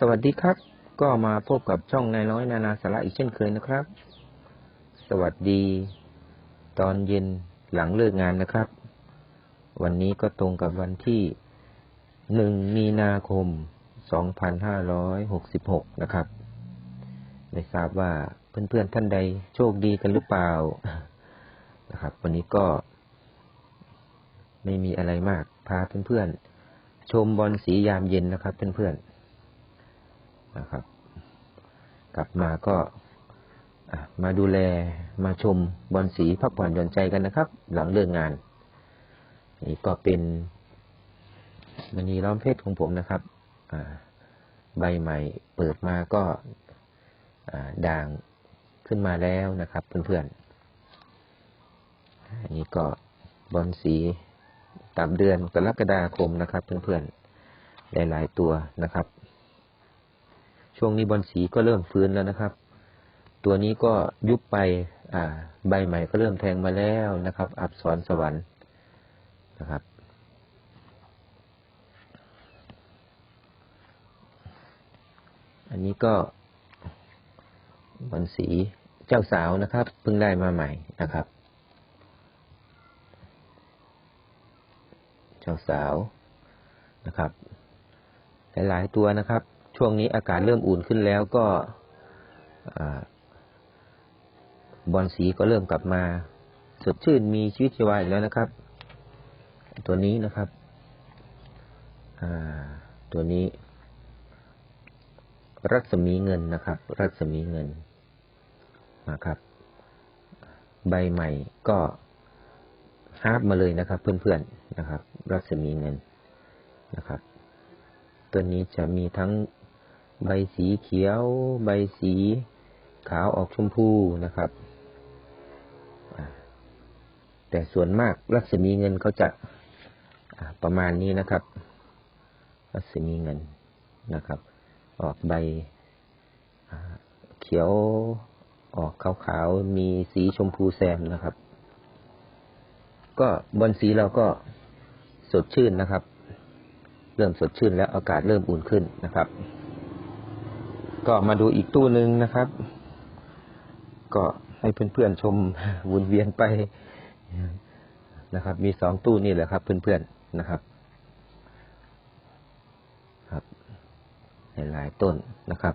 สวัสดีครับ ก็มาพบกับช่องนายน้อยนานาสาระอีกเช่นเคยนะครับ สวัสดี ตอนเย็นหลังเลิกงานนะครับ วันนี้ก็ตรงกับวันที่หนึ่งมีนาคมสองพันห้าร้อยหกสิบหกนะครับ ไม่ทราบว่าเพื่อนๆท่านใดโชคดีกันหรือเปล่านะครับ วันนี้ก็ ไม่มีอะไรมาก พาเพื่อนๆชมบอลสียามเย็นนะครับ เพื่อนๆ นะครับ กลับมาก็มาดูแลมาชมบอลสีพักผ่อนหย่อนใจกันนะครับ หลังเลิกงาน นี่ก็เป็นมณีล้อมเพชรของผมนะครับใบใหม่เปิดมาก็ด่างขึ้นมาแล้วนะครับ เพื่อนๆอันนี้ก็บอลสีตามเดือนกรกฎาคมนะครับ เพื่อนๆหลายๆตัวนะครับ ช่วงนี้บอลสีก็เริ่มฟื้นแล้วนะครับ ตัวนี้ก็ยุบไปอ่า ใบใหม่ก็เริ่มแทงมาแล้วนะครับ อับสรสวรรค์นะครับอันนี้ก็บอลสีเจ้าสาวนะครับเพิ่งได้มาใหม่นะครับ เจ้าสาวนะครับ หลายๆตัวนะครับ ช่วงนี้อากาศเริ่มอุ่นขึ้นแล้วก็บอลสีก็เริ่มกลับมาสดชื่นมีชีวิตชีวาอีกแล้วนะครับ ตัวนี้นะครับตัวนี้ รัศมีเงินนะครับ รัศมีเงินนะครับ ใบใหม่ก็ฮาร์ปมาเลยนะครับ เพื่อนๆนะครับ รัศมีเงินนะครับ ตัวนี้จะมีทั้ง ใบสีเขียว ใบสีขาวออกชมพูนะครับ แต่ส่วนมากรัศมีเงินเขาจะประมาณนี้นะครับ รัศมีเงินนะครับ ออกใบเขียวออกขาวๆ มีสีชมพูแซมนะครับ ก็บนสีเราก็สดชื่นนะครับ เริ่มสดชื่นแล้วอากาศเริ่มอุ่นขึ้นนะครับ ก็มาดูอีกตู้หนึ่งนะครับ ก็ให้เพื่อนๆชมวนเวียนไปนะครับ มีสองตู้นี่แหละครับ เพื่อนๆนะครับ ครับหลายต้นนะครับ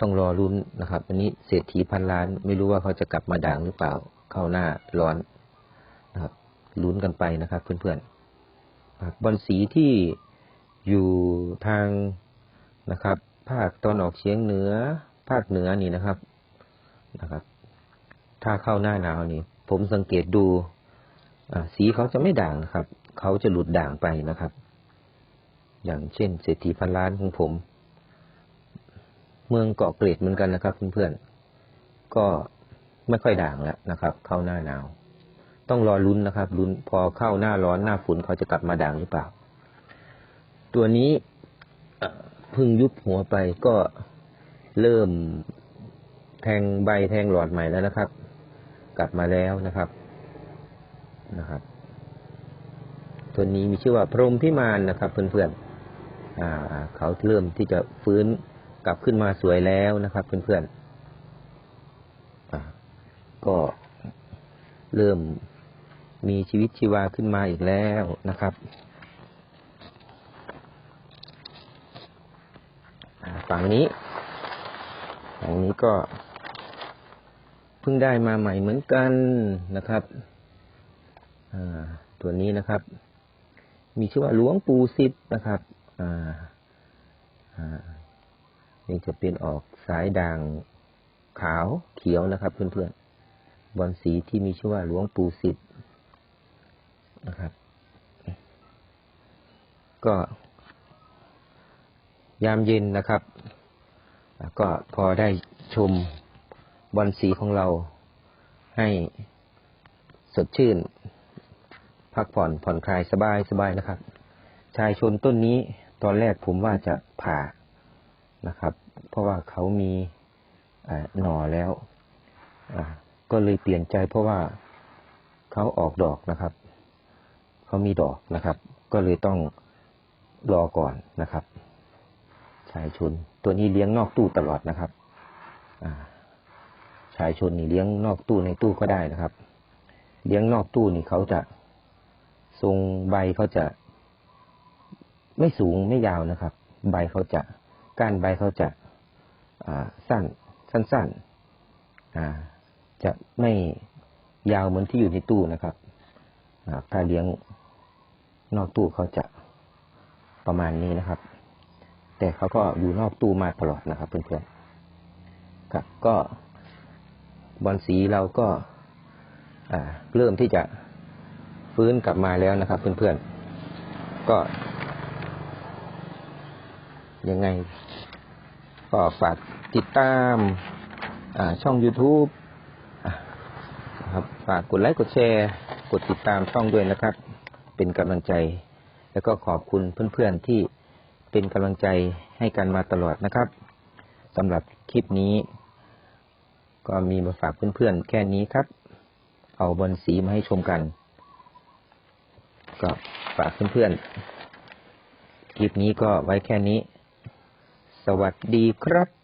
ต้องรอรุ้นนะครับ อันนี้เศรษฐีพันล้าน ไม่รู้ว่าเขาจะกลับมาด่างหรือเปล่า เข้าหน้าร้อนนะครับลุ้นกันไปนะครับ เพื่อนๆบอลสีที่อยู่ทางนะครับ ภาคตอนออกเฉียงเหนือ ภาคเหนือนี่นะครับนะครับ ถ้าเข้าหน้าหนาวนี่ ผมสังเกตดูสีเขาจะไม่ด่างนะครับ เขาจะหลุดด่างไปนะครับ อย่างเช่นเศรษฐีพันล้านของผม เมืองเกาะเกร็ดเหมือนกันนะครับเพื่อนๆก็ไม่ค่อยด่างแล้วนะครับ เข้าหน้าหนาว ต้องรอลุ้นนะครับลุ้นพอเข้าหน้าร้อนหน้าฝนเขาจะกลับมาด่างหรือเปล่า ตัวนี้ พึ่งยุบหัวไปก็เริ่มแทงใบแทงหลอดใหม่แล้วนะครับ กลับมาแล้วนะครับนะครับ ตัวนี้มีชื่อว่าพรหมพิมานนะครับ เพื่อนๆเขาเริ่มที่จะฟื้นกลับขึ้นมาสวยแล้วนะครับ เพื่อนๆก็เริ่มมีชีวิตชีวาขึ้นมาอีกแล้วนะครับ ฝั่งนี้ฝั่งนี้ก็เพิ่งได้มาใหม่เหมือนกันนะครับตัวนี้นะครับ มีชื่อว่าหลวงปู่สิบนะครับนี่จะเป็นออกสายด่างขาวเขียวนะครับ เพื่อนๆบอลสีที่มีชื่อว่าหลวงปู่สิบนะครับ ก็ ยามเย็นนะครับ ก็พอได้ชมบอลสีของเราให้สดชื่น พักผ่อนผ่อนคลายสบายสบายนะครับ ชายชนต้นนี้ตอนแรกผมว่าจะผ่านะครับ เพราะว่าเขามีหน่อแล้วก็เลยเปลี่ยนใจเพราะว่าเขาออกดอกนะครับ เขามีดอกนะครับ ก็เลยต้องรอก่อนนะครับ ชายชน ตัวนี้เลี้ยงนอกตู้ตลอดนะครับอ่าชายชนนี่เลี้ยงนอกตู้ในตู้ก็ได้นะครับ เลี้ยงนอกตู้นี่เขาจะทรงใบเขาจะ ไม่สูงไม่ยาวนะครับ ใบเขาจะก้านใบเขาจะอ่าสั้น สั้นๆอ่าจะไม่ยาวเหมือนที่อยู่ในตู้นะครับอ่าถ้าเลี้ยงนอกตู้เขาจะประมาณนี้นะครับ แต่เขาก็อยู่นอกตู้มาตลอดนะครับ เพื่อนๆครับ ก็บอลสีเราก็อ่าเริ่มที่จะฟื้นกลับมาแล้วนะครับ เพื่อนๆ ก็ ยังไง ก็ฝากติดตามอ่าช่อง YouTube อะนะครับฝากกดไลค์กดแชร์ กดติดตามช่องด้วยนะครับ เป็นกำลังใจ แล้วก็ขอบคุณเพื่อนๆที่ เป็นกำลังใจให้กันมาตลอดนะครับสำหรับคลิปนี้ ก็มีมาฝากเพื่อนๆแค่นี้ครับ เอาบอลสีมาให้ชมกัน ก็ฝากเพื่อนๆคลิปนี้ก็ไว้แค่นี้ สวัสดีครับ